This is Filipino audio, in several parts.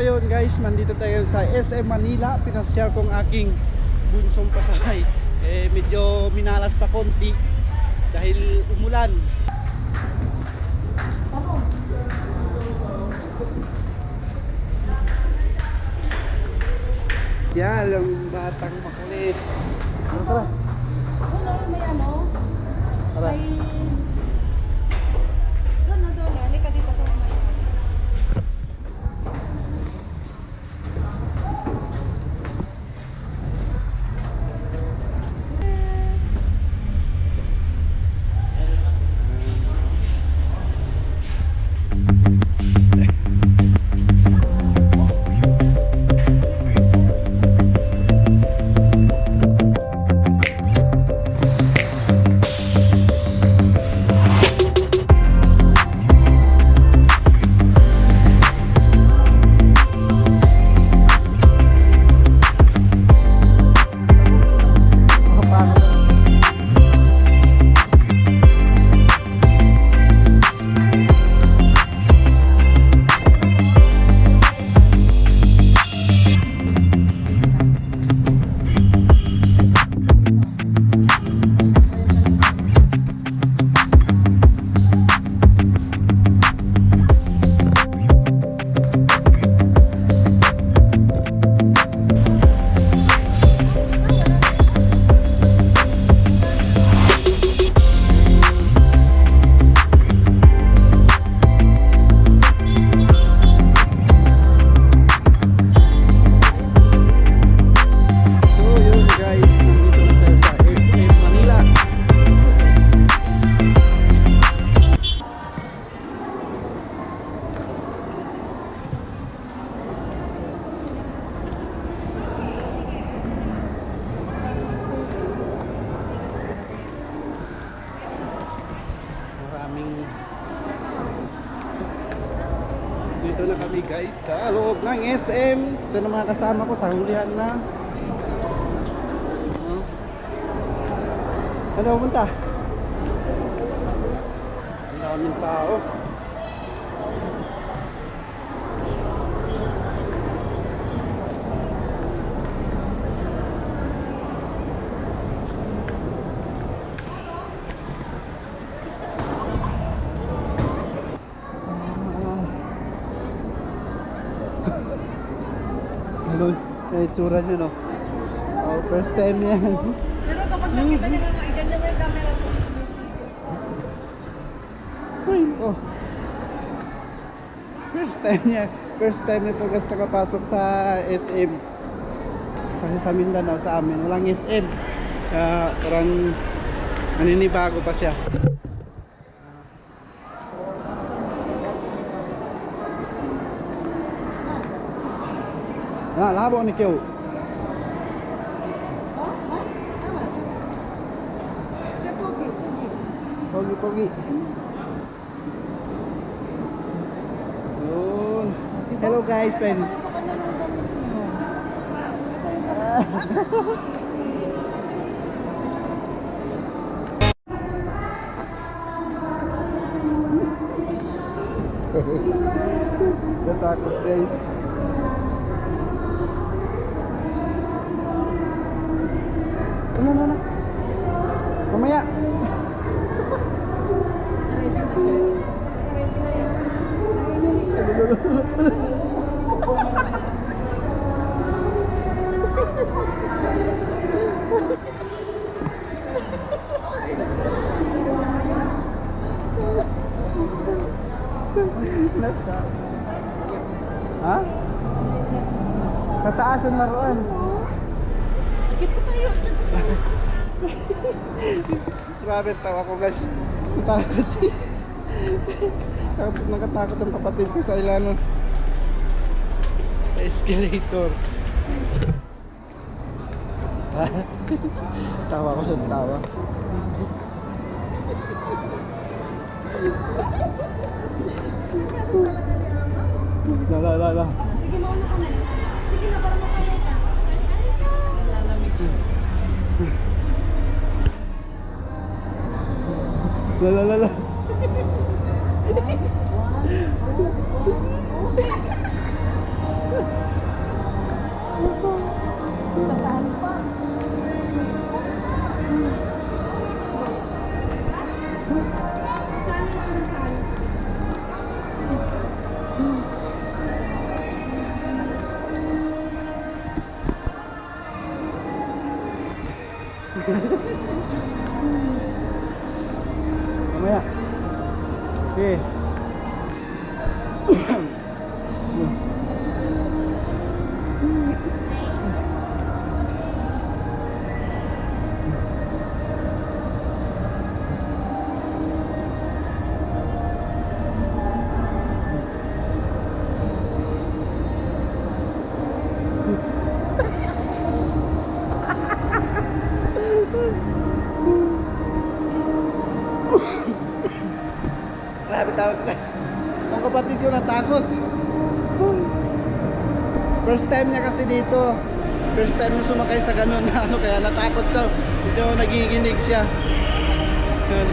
ayun guys, nandito tayo sa SM Manila. Pinasyal kong aking bunsong pasakay. Eh, medyo minalas pa konti dahil umulan. Yan, yung batang makulit. Ano tara? Sa loob ng SM. Ito na mga kasama ko sa hulihan na. Oh. Ano pumunta? Ang daming tao. Ano? Yung itsura niya no? Oh, first time yan. Pero kapag nakita nila mo, iganda mo yung camera ko. Uy, oh. First time niya. First time nito guys nakapasok sa SM. Kasi sa Mindanao, sa amin, walang SM. Kaya parang naninibago pa siya. Oh, ha? Tama. Sa Pogi, Pogi. Yun. Hello guys, friend. Sa kanya Ano na na? Mamaya. Snap ka. Ha? Kataasan laruan. Grabe tawa ko guys. Natakot si. Nakatakot ang kapatid ko sa ilano. Sa escalator. tawa ko sa tawa. La la la. Sige, mauna ka na. Sige na, para La la la la. Mamaya. First time niya kasi dito. First time niya sumakay sa ganun na ano kaya natakot daw. Ito nagiginig siya. Yun.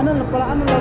Ano ano pala ano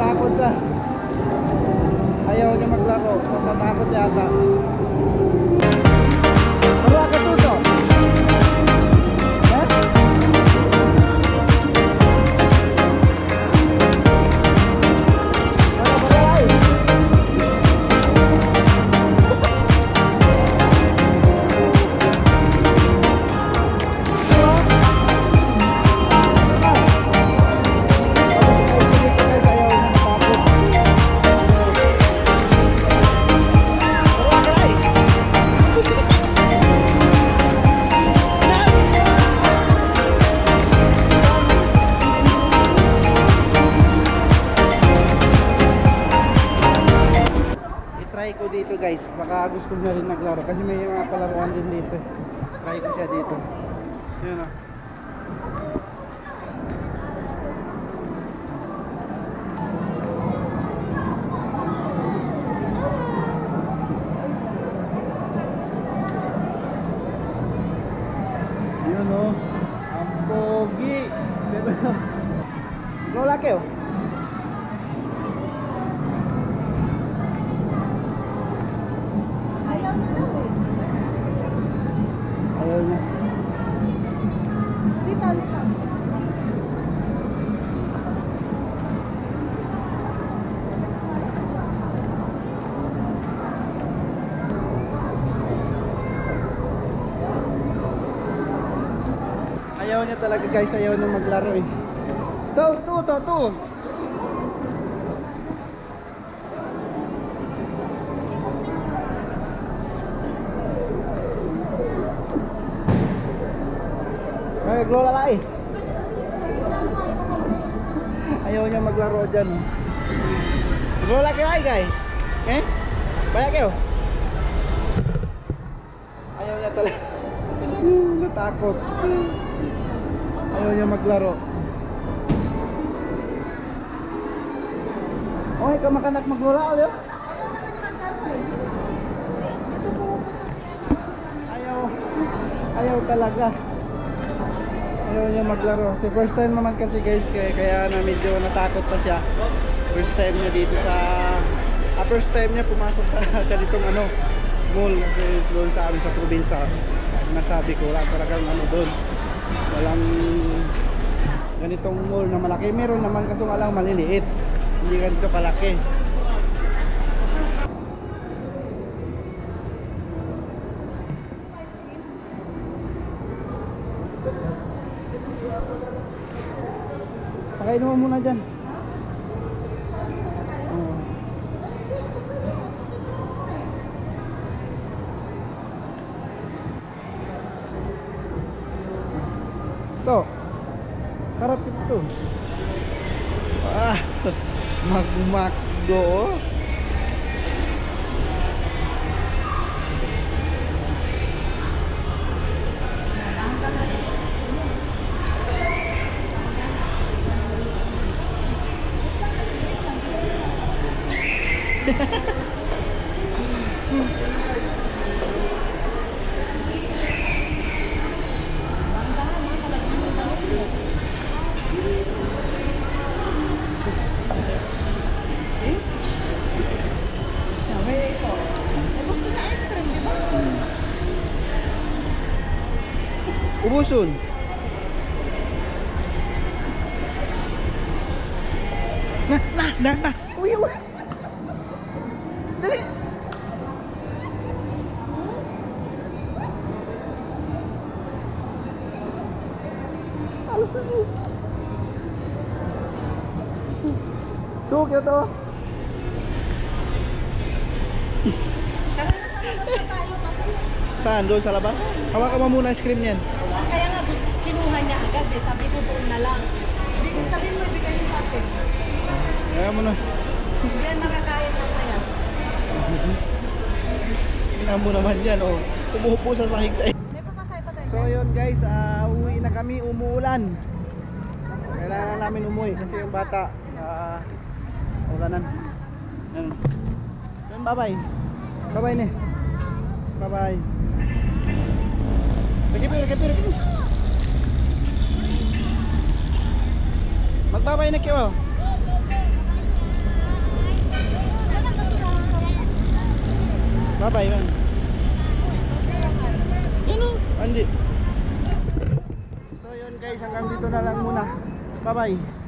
niya, matakot siya. Ayaw niya maglaro, natatakot yata. Dito guys, baka gusto niya rin naglaro kasi may mga palaruan din dito. Try ko siya dito. Yun ah. Yun oh. Ang pogi. Pero, Ikaw laki oh. Ayaw niya talaga guys, ayaw niya maglaro eh. To, to, to, to. Ay, glola lai. Ayaw niya maglaro dyan. Glola kaya ay guys. Eh? Baya kayo? Ayaw niya talaga. Natakot. Ayaw niya maglaro. Okay, ka makanak maglola ulit. Ayaw. Ayaw talaga. Ayaw niya maglaro. Si first time naman kasi guys, kaya, kaya na medyo natakot pa siya. First time niya dito sa... Ah, first time niya pumasok sa ganitong ano, mall. Doon sa amin sa probinsya. Nasabi ko, wala talagang ano doon. Walang ganitong mall na malaki. Meron naman kaso nga lang maliliit. Hindi ganito kalaki. Pakainin mo muna dyan. Harap ito. Ah, magmakdo. oh. Ubuson. Na, na, na, na. Uy, uy. Dali. Tuh, kaya to. Saan? Doon sa labas? Hawakan mo muna ice cream niyan. Eh. Sabi ko doon na lang. Bigyan, sabihin mo, ibigay niyo sa akin. Kaya mo na. Yan makakain na kaya. Tingnan mo naman yan, oh. Tumupo sa sahig sa. So yun guys, ah, umuwi na kami, umuulan. Kailangan namin umuwi kasi yung bata, ah, ulanan. Yan. Yan, bye-bye. Bye-bye ne. Bye-bye. Lagi pa, lagi pa, lagi pa. Magbabay na kayo. Bye-bye man. Ano? Andi. So yun guys, hanggang dito na lang muna. Bye-bye.